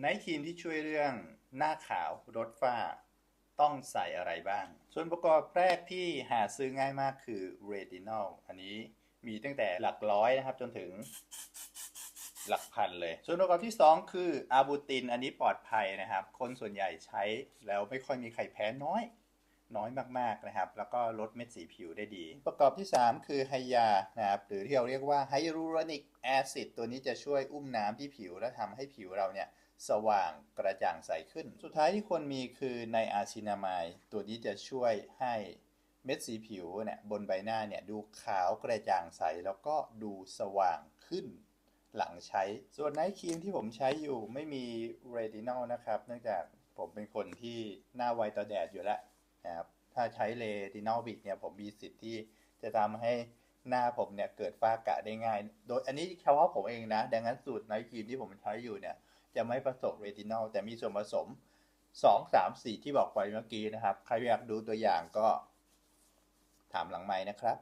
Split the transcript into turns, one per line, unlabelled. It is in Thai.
ไนท์ครีมที่ช่วยเรื่องหน้าขาวลดฝ้า ต้องใส่อะไรบ้าง ส่วนประกอบแรกที่หาซื้อง่ายมากคือเรตินอลอันนี้มีตั้งแต่หลักร้อยนะครับจนถึงหลักพันเลย ส่วนประกอบที่ 2 คืออาบูตินอันนี้ปลอดภัยนะครับ คนส่วนใหญ่ใช้แล้วไม่ค่อยมีใครแพ้น้อย น้อยมากๆนะครับ แล้วก็ลดเม็ดสีผิวได้ดี ประกอบที่ 3 คือไฮยานะครับหรือที่เราเรียกว่าไฮรูรอนิกแอซิดตัวนี้จะช่วยอุ้มน้ำที่ผิวและทำให้ผิวเราเนี่ย สว่างกระจ่างใสขึ้น สุดท้ายที่ควรมีคือไนอาซินามายตัวนี้จะช่วยให้เม็ดสีผิวเนี่ยบนใบหน้าเนี่ยดูขาวกระจ่างใสแล้วก็ดูสว่างขึ้น หลังใช้ ส่วนไนท์ครีมที่ผมใช้อยู่ไม่มีเรตินอลนะครับ เนื่องจากผมเป็นคนที่หน้าไวต่อแดดอยู่แล้วนะครับถ้าใช้เรตินอลบิกเนี่ยผมมีสิทธิ์ที่จะทำให้หน้าผมเนี่ยเกิดฝ้ากระได้ง่าย โดยอันนี้เฉพาะผมเองนะ ดังนั้นสูตรไนท์ครีมที่ผมใช้อยู่เนี่ย จะไม่ผสมเรตินอลแต่มีส่วนผสม 2 3 4 ที่บอกไปเมื่อกี้นะครับ ใครอยากดูตัวอย่างก็ถามหลังไม้นะครับ